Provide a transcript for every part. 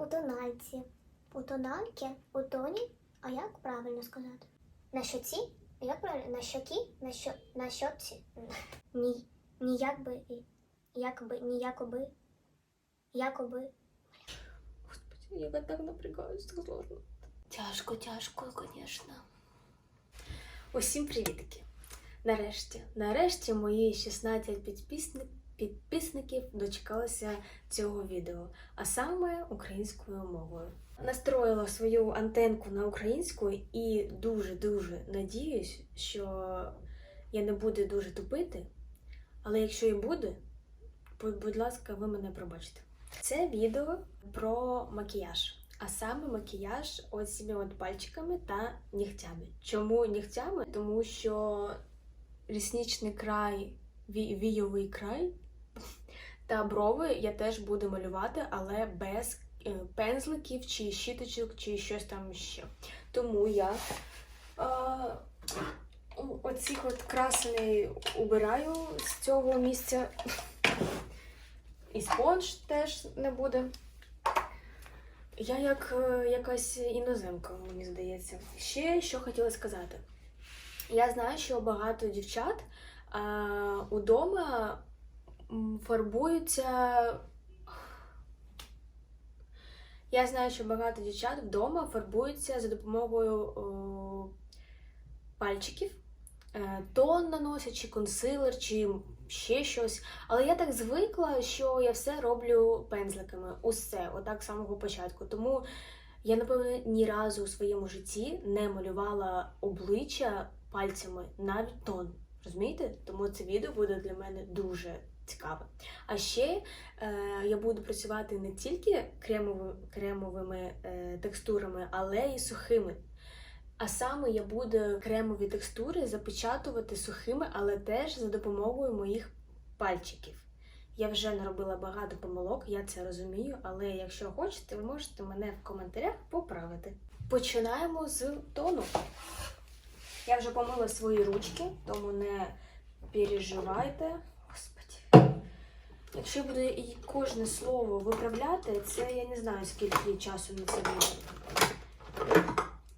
у тональці. У тональці, у тоні, а як правильно сказати? На щоці? Як правильно? На щокі? На що на щоці? Ні. Ніякби і якби, ніякоби. Якоби. Господи, я так напрягаюсь, так сложно. Тяжко, тяжко, звісно. Усім привітки. Нарешті, нарешті мої 16 підписник, підписників дочекалися цього відео, а саме українською мовою. Настроїла свою антенку на українську і дуже-дуже надіюсь, що я не буду дуже тупити. Але якщо і буде, будь, ласка, ви мене пробачте. Це відео про макіяж, а саме макіяж ось цими от пальчиками та нігтями. Чому нігтями? Тому що рісничний край, війовий край та брови я теж буду малювати, але без е, пензликів чи щіточок, чи щось там ще. Тому я е, оцих от красений убираю з цього місця. І спонж теж не буде. Я як е, якась іноземка, мені здається. Ще що хотіла сказати. Я знаю, що багато дівчат а, удома фарбуються. Я знаю, що багато дівчат вдома фарбуються за допомогою о, пальчиків. Е, Тон наносять, чи консилер, чи ще щось. Але я так звикла, що я все роблю пензликами. Усе, отак з самого початку. Тому я, напевно, ні разу у своєму житті не малювала обличчя пальцями, навіть тон. Розумієте? Тому це відео буде для мене дуже цікаве. А ще е, я буду працювати не тільки кремови, кремовими е, текстурами, але й сухими. А саме я буду кремові текстури запечатувати сухими, але теж за допомогою моїх пальчиків. Я вже наробила багато помилок, я це розумію, але якщо хочете, ви можете мене в коментарях поправити. Починаємо з тону. Я вже помила свої ручки, тому не переживайте. Господи. Якщо я буду і кожне слово виправляти, це я не знаю, скільки часу на це буде.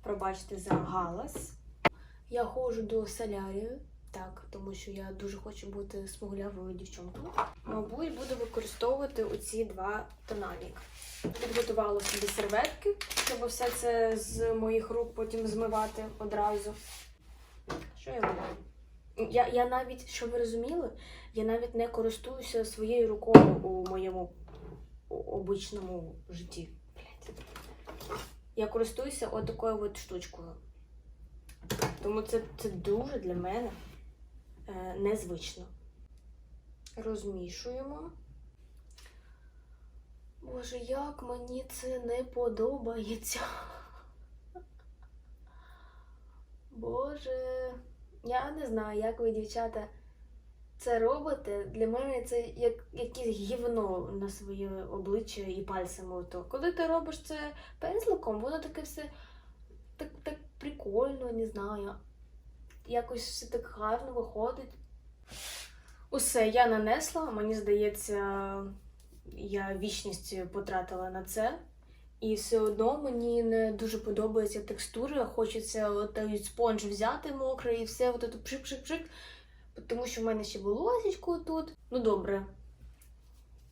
Пробачте за галас. Я ходжу до солярію, так, тому що я дуже хочу бути смуглявою дівчонкою. Мабуть, буду використовувати оці два тональника. Підготувала собі серветки, щоб все це з моїх рук потім змивати одразу. Що я роблю? Я, я навіть, щоб ви розуміли, я навіть не користуюся своєю рукою у моєму обичному житті. Я користуюся отакою от штучкою. Тому це, це дуже для мене е, незвично. Розмішуємо. Боже, як мені це не подобається. Боже, я не знаю, як ви, дівчата, це робите. Для мене це як якесь гівно на своє обличчя і пальцями. Ото. Коли ти робиш це пензликом, воно таке все так, так прикольно, не знаю. Якось все так гарно виходить. Усе, я нанесла, мені здається, я вічність потратила на це. І все одно мені не дуже подобається текстура. Хочеться от спонж взяти мокрий і все от это пшик-пшик-пшик. Тому що в мене ще волосечко тут. Ну добре.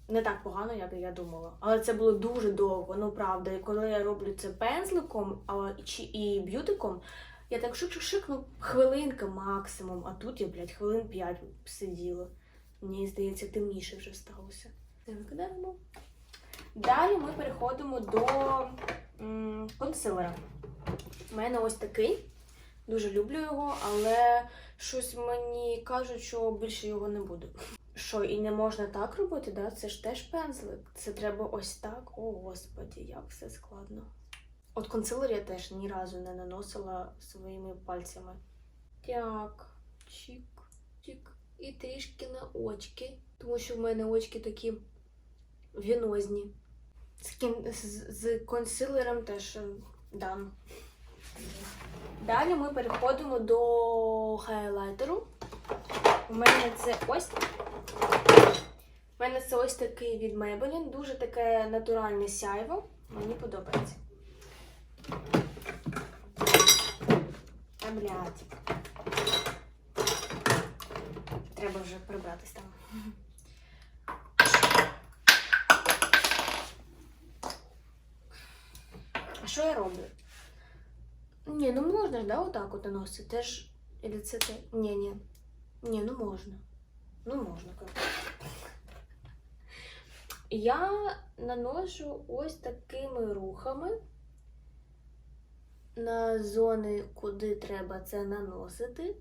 Не так погано, як я думала. Але це було дуже довго, ну правда. І коли я роблю це пензликом а, чи і б'ютиком, я так шик-шик-шик, ну хвилинка максимум. А тут я, блядь, хвилин 5 сиділа. Мені здається, темніше вже сталося. Це викидаємо. Далі ми переходимо до консилера. У мене ось такий. Дуже люблю його, але щось мені кажуть, що більше його не буду. Що, і не можна так робити, да? Це ж теж пензлик. Це треба ось так. О, господі, як все складно. От консилер я теж ні разу не наносила своїми пальцями. Так, чик, чик. І трішки на очки. Тому що в мене очки такі вінозні. З, кін... з, з консилером теж е, дам. Далі ми переходимо до хайлайтеру. У мене це ось. У мене це ось такий від Maybelline, дуже таке натуральне сяйво. Мені подобається. Та блядь. Треба вже прибратись там. Що я роблю? Ні, ну можна ж, да, отак от наносити. Теж. Или це те. Ні, ні. Ні, ну можна. Ну можна, коротше. Я наношу ось такими рухами на зони, куди треба це наносити.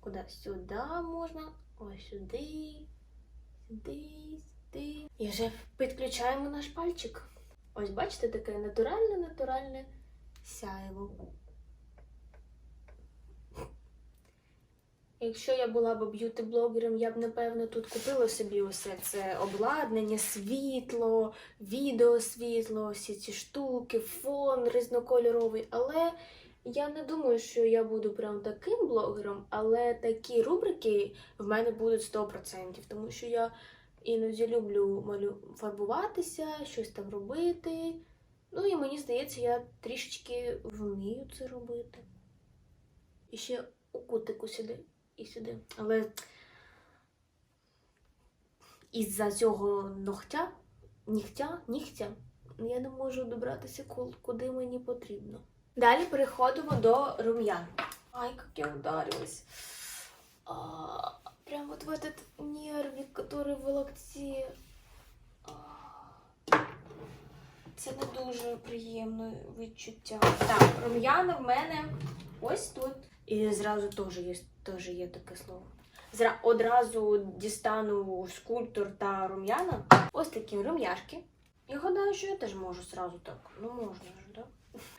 Куди сюди можна, ось сюди, сюди, сюди. І вже підключаємо наш пальчик. Ось бачите, таке натуральне, натуральне сяєво. Якщо я була б б'юті-блогером, я б напевно тут купила собі усе це обладнання, світло, відеосвітло, всі ці штуки, фон різнокольоровий. Але я не думаю, що я буду прям таким блогером, але такі рубрики в мене будуть 100%, тому що я іноді люблю малю... фарбуватися, щось там робити. Ну і мені здається, я трішечки вмію це робити. І ще у кутику сюди і сюди. Але із-за цього ногтя, нігтя, нігтя, я не можу добратися куди мені потрібно. Далі переходимо до рум'ян. Ай, як я ударилась. Прям вот в этот нервик, который в локті. А, Це не дуже приємне відчуття. Так, рум'яна в мене ось тут. І зразу теж є, теж є таке слово. Зра, одразу дістану скульптор та рум'яна. Ось такі рум'яшки. Я гадаю, що я теж можу зразу так. Ну можна ж, так?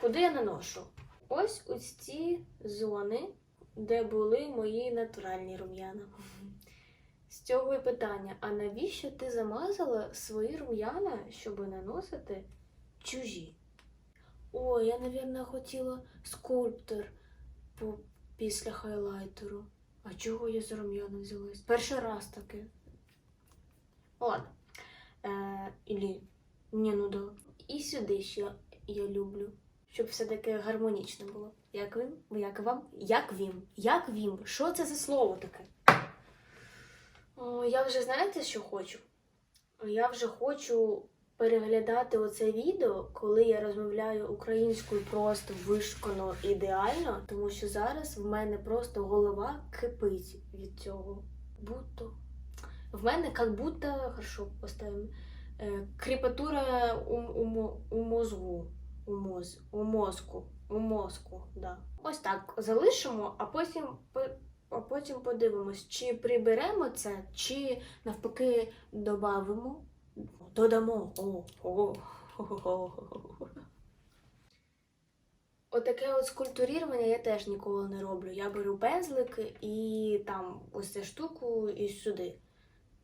Куди я наношу? Ось ось ці зони, де були мої натуральні рум'яна. З цього і питання: а навіщо ти замазала свої рум'яна, щоб наносити чужі? О, я, напевно, хотіла скульптор по, після хайлайтеру. А чого я за рум'яна взялась? Перший раз таке. Ладно. Е, ілі, ні, ну да. І сюди ще я люблю, щоб все таке гармонічно було. Як він? Як вам? Як він? Як він? Що це за слово таке? О, я вже знаєте, що хочу? Я вже хочу переглядати оце відео, коли я розмовляю українською просто вишукано ідеально, тому що зараз в мене просто голова кипить від цього. Будто. В мене як будто, хорошо, поставимо, е, кріпатура у, у, у мозгу. У, моз, у мозку. У мозку, да. Ось так залишимо, а потім, а потім подивимось, чи приберемо це, чи навпаки додамо. Додамо. О, о. Отаке от скульптурірування я теж ніколи не роблю. Я беру пензлик і там ось цю штуку і сюди.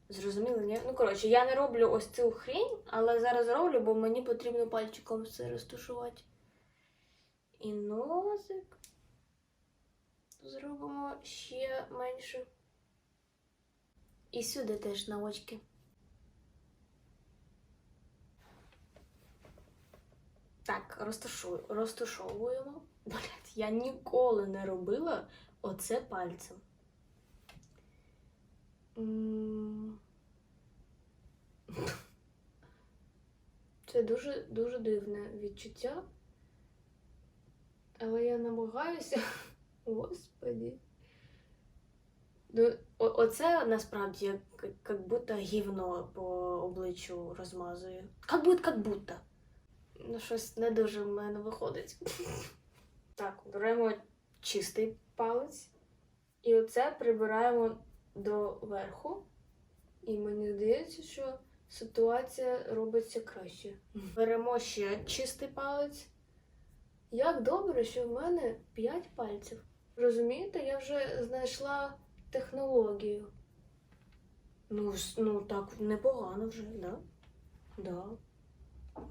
Зрозуміло, ні? Ну, коротше, я не роблю ось цю хрінь, але зараз роблю, бо мені потрібно пальчиком все розташувати. І носик. Зробимо ще менше. І сюди теж на очки. Так, розташовуємо. Блять, я ніколи не робила оце пальцем. Це дуже дуже дивне відчуття. Але я намагаюся. Господі. Ну, оце насправді як, як будто гівно по обличчю розмазує. Как будто, как будто. Ну, щось не дуже в мене виходить. Так, беремо чистий палець. І оце прибираємо до верху. І мені здається, що ситуація робиться краще. Беремо ще чистий палець. Як добре, що в мене 5 пальців. Розумієте, я вже знайшла технологію. Ну, ну так непогано вже, да? Да.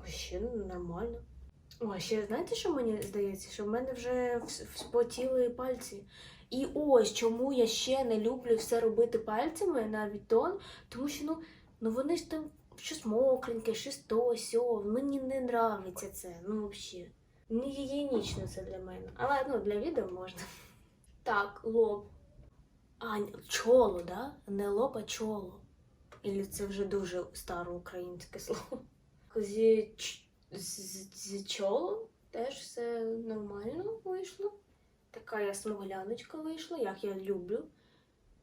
Ще нормально. О, ще знаєте, що мені здається? Що в мене вже вс- вспотіли пальці. І ось чому я ще не люблю все робити пальцями навіть тон, тому що ну, ну вони ж там щось мокреньке, щось то, сьо. Мені не нравиться це, ну взагалі. Не гігієнічно це для мене. Але ну, для відео можна. Так, лоб. А, чоло, да? Не лоб, а чоло. Ілі це вже дуже старе українське слово. Зі, з, з чолом теж все нормально вийшло. Така я смугляночка вийшла, як я люблю.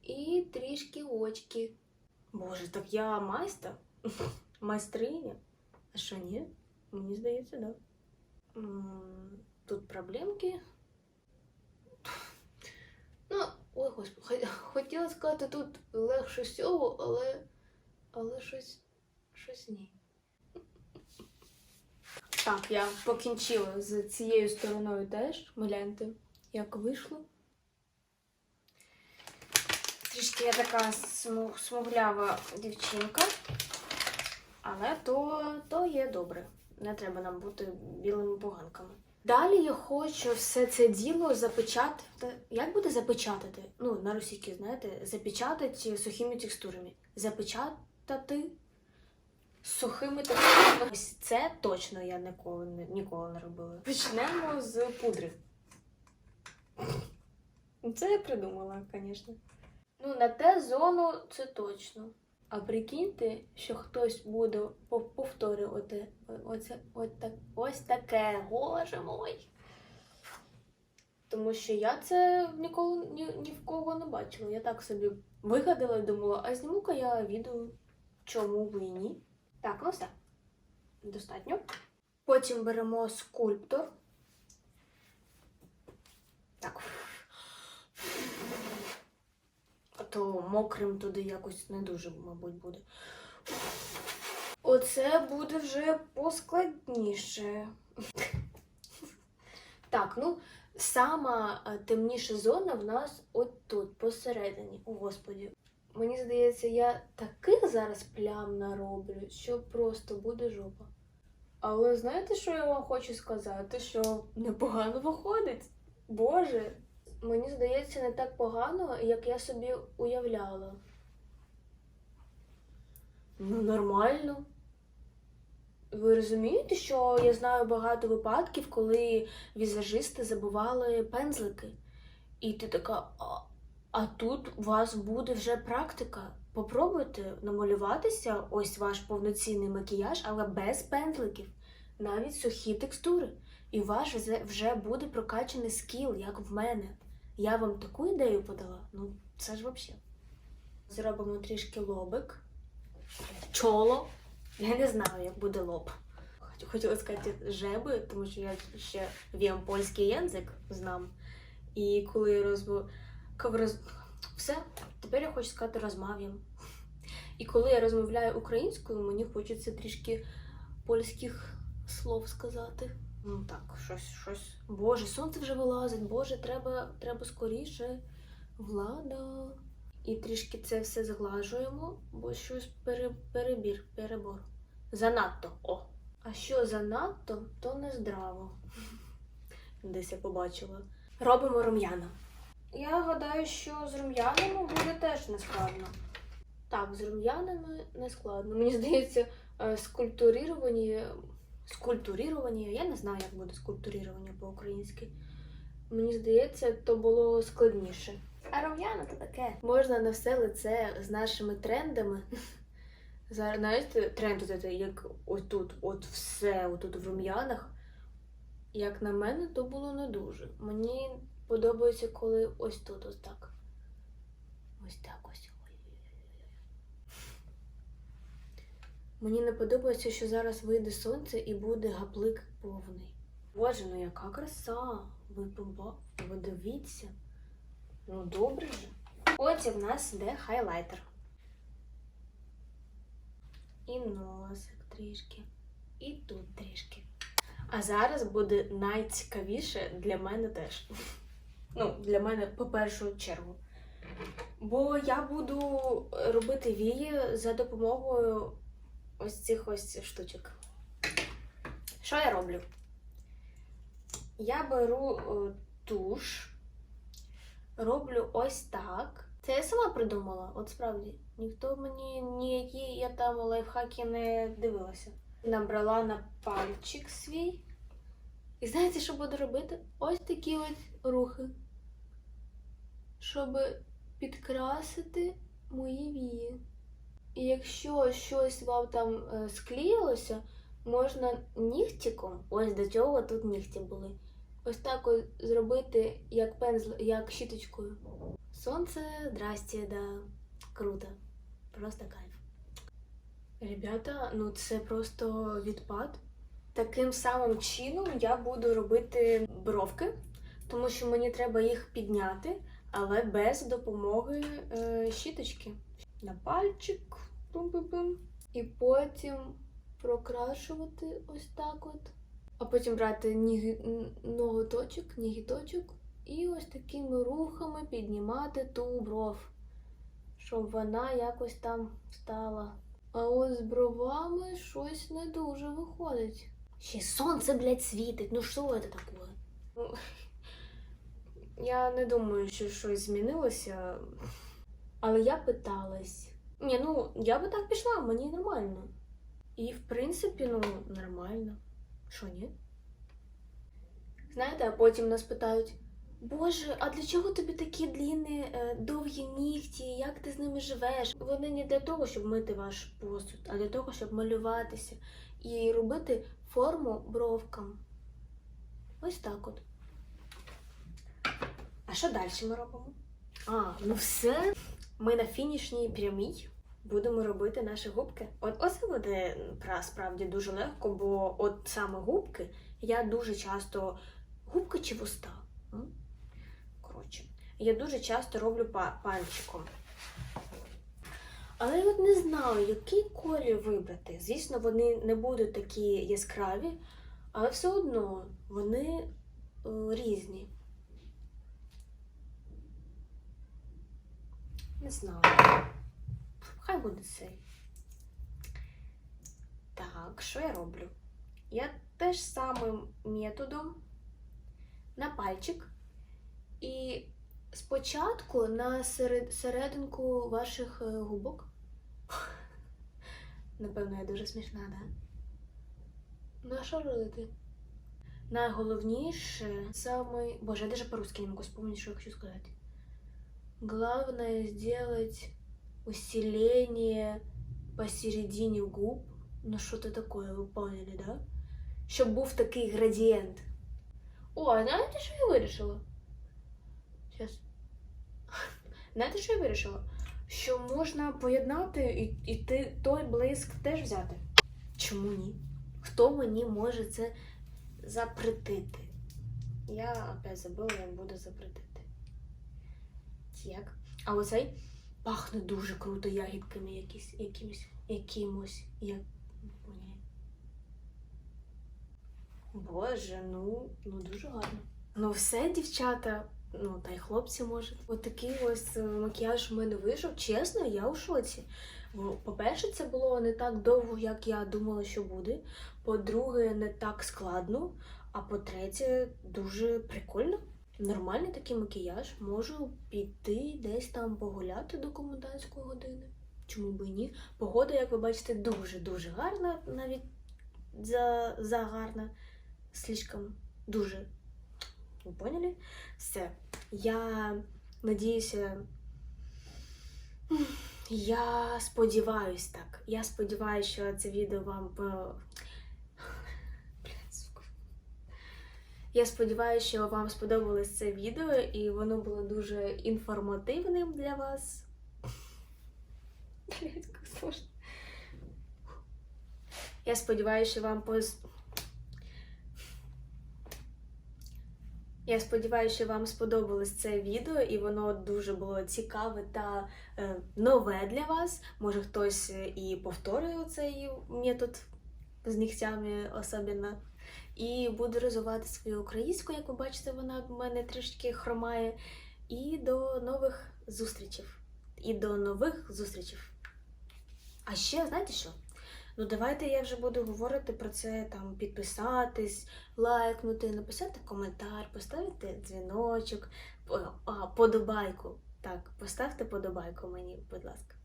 І трішки очки. Боже, так я майстер? Майстриня? А що ні? Мені здається, да. Тут проблемки. Ну, ой, господи, хотіла сказати, тут легше всього, але. Але щось. щось ні. Так, я покінчила з цією стороною теж. Гляньте, як вийшло. Трішки я така смуглява дівчинка, але то, то є добре. Не треба нам бути білими поганками. Далі я хочу все це діло запечатати. Як буде запечатати? Ну, на російській, знаєте, запечатати сухими текстурами. Запечатати сухими текстурами. Ось це точно я ніколи ніколи не робила. Почнемо з пудри. Це я придумала, звісно. Ну, на те зону це точно. А прикиньте, що хтось буде повторювати оце, так, ось таке, боже мой. Тому що я це ніколи ні, ні в кого не бачила. Я так собі вигадала і думала, а зніму-ка я відео, чому ви ні. Так, ну все. Достатньо. Потім беремо скульптор. Так. А то мокрим туди якось не дуже, мабуть, буде. Оце буде вже поскладніше. Так, ну, сама е, темніша зона в нас от тут, посередині. О, Господі. Мені здається, я таких зараз плям нароблю, що просто буде жопа. Але знаєте, що я вам хочу сказати? Що непогано виходить. Боже, мені здається, не так погано, як я собі уявляла. Ну, нормально. Ви розумієте, що я знаю багато випадків, коли візажисти забували пензлики. І ти така, а, а тут у вас буде вже практика. Попробуйте намалюватися ось ваш повноцінний макіяж, але без пензликів, навіть сухі текстури. І вже- вже буде прокачаний скіл, як в мене. Я вам таку ідею подала. Ну, це ж взагалі. Зробимо трішки лобик. Чоло. Я не знаю, як буде лоб. Хотіла сказати жеби, тому що я ще вім польський язик знам. І коли я розмов... роз... Все, тепер я хочу сказати розмов'ям. І коли я розмовляю українською, мені хочеться трішки польських слов сказати. Ну так, щось, щось. Боже, сонце вже вилазить, Боже, треба, треба скоріше. Влада. І трішки це все зглажуємо, бо щось пере, перебір, перебор. Занадто. О. А що занадто, то не здраво. Десь я побачила. Робимо рум'яна. Я гадаю, що з рум'янами буде теж нескладно. Так, з рум'янами нескладно. Мені здається, е, Скульптуріровані, я не знаю, як буде скульптурірування по-українськи. Мені здається, то було складніше. А рум'яна то таке. Можна на все лице з нашими трендами. Зараз, знаєте, тренд це, як отут, от все, отут в рум'янах. Як на мене, то було не дуже. Мені подобається, коли ось тут, ось так. Ось так ось. Мені не подобається, що зараз вийде сонце і буде гаплик повний. Боже, ну яка краса! Ви поба... ви дивіться. Ну, добре же. Потім в нас йде хайлайтер. І носик трішки. І тут трішки. А зараз буде найцікавіше для мене теж. Ну, для мене по першу чергу. Бо я буду робити вії за допомогою ось цих ось штучок. Що я роблю? Я беру е, туш, роблю ось так. Це я сама придумала, от справді. Ніхто мені ніякі я там лайфхаки не дивилася. Набрала на пальчик свій. І знаєте, що буду робити? Ось такі ось рухи. Щоб підкрасити мої вії. І якщо щось вам там е, склеїлося, можна нігтиком, ось до цього тут нігті були. Ось так ось зробити, як пензл, як щіточкою. Сонце, здрасте, да. Круто. Просто кайф. Ребята, ну це просто відпад. Таким самим чином я буду робити бровки, тому що мені треба їх підняти, але без допомоги е, щіточки. На пальчик. І потім прокрашувати ось так от. А потім брати ніги, ноготочок, нігіточок і ось такими рухами піднімати ту бров, щоб вона якось там стала. А ось з бровами щось не дуже виходить. Ще сонце, блядь, світить. Ну що це таке? Ну, я не думаю, що щось змінилося. Але я питалась. Ні, ну я би так пішла, мені нормально. І в принципі, ну, нормально. Що, ні? Знаєте, а потім нас питають: Боже, а для чого тобі такі длінні, е, довгі нігті? Як ти з ними живеш? Вони не для того, щоб мити ваш посуд, а для того, щоб малюватися і робити форму бровкам. Ось так от. А що далі ми робимо? А, ну все. Ми на фінішній прямій будемо робити наші губки. От оце буде пра- справді дуже легко, бо от саме губки я дуже часто. Губки чи вуста? Коротше, я дуже часто роблю па- пальчиком. Але я от не знаю, який колір вибрати. Звісно, вони не будуть такі яскраві, але все одно вони е, різні. Не знаю. Хай буде цей. Так, що я роблю? Я теж самим методом на пальчик. І спочатку на серед, серединку ваших е, губок. Напевно, я дуже смішна, да? Ну, а що робити? Найголовніше самый... Боже, я даже по-русски не могу вспомнить, что я хочу сказать. Главное сделать усиление посередине губ. Ну, что-то такое, ви поняли, да? Щоб був такий градієнт. О, а знаєте, що я вирішила? Зараз. Знаєте, що я вирішила? Що можна поєднати і, і ти, той блиск теж взяти. Чому ні? Хто мені може це запретити? Я опять забула, як буду запретити. Як? А оцей пахне дуже круто ягідками якісь, якимось, якимось. Як... Боже, ну, ну дуже гарно. Ну все, дівчата, ну та й хлопці можуть. От такий ось е, макіяж в мене вийшов. Чесно, я у шоці. По-перше, це було не так довго, як я думала, що буде. По-друге, не так складно. А по-третє, дуже прикольно. Нормальний такий макіяж. Можу піти десь там погуляти до комендантської години. Чому б і ні? Погода, як ви бачите, дуже-дуже гарна, навіть за, за гарна. Слишком дуже. Ви поняли? Все. Я надіюся. Я сподіваюсь так. Я сподіваюся, що це відео вам по. Блядь, сука. Я сподіваюся, що вам сподобалось це відео і воно було дуже інформативним для вас. Блядь, як сложно. Я сподіваюся, що вам поз... Я сподіваюся, що вам сподобалось це відео, і воно дуже було цікаве та е, нове для вас. Може, хтось е, і повторює цей метод з нігтями особливо. І буду розвивати свою українську, як ви бачите, вона в мене трішки хромає. І до нових зустрічей. І до нових зустрічей. А ще, знаєте що? Ну, давайте я вже буду говорити про це, там, підписатись, лайкнути, написати коментар, поставити дзвіночок, а, подобайку. Так, поставте подобайку мені, будь ласка.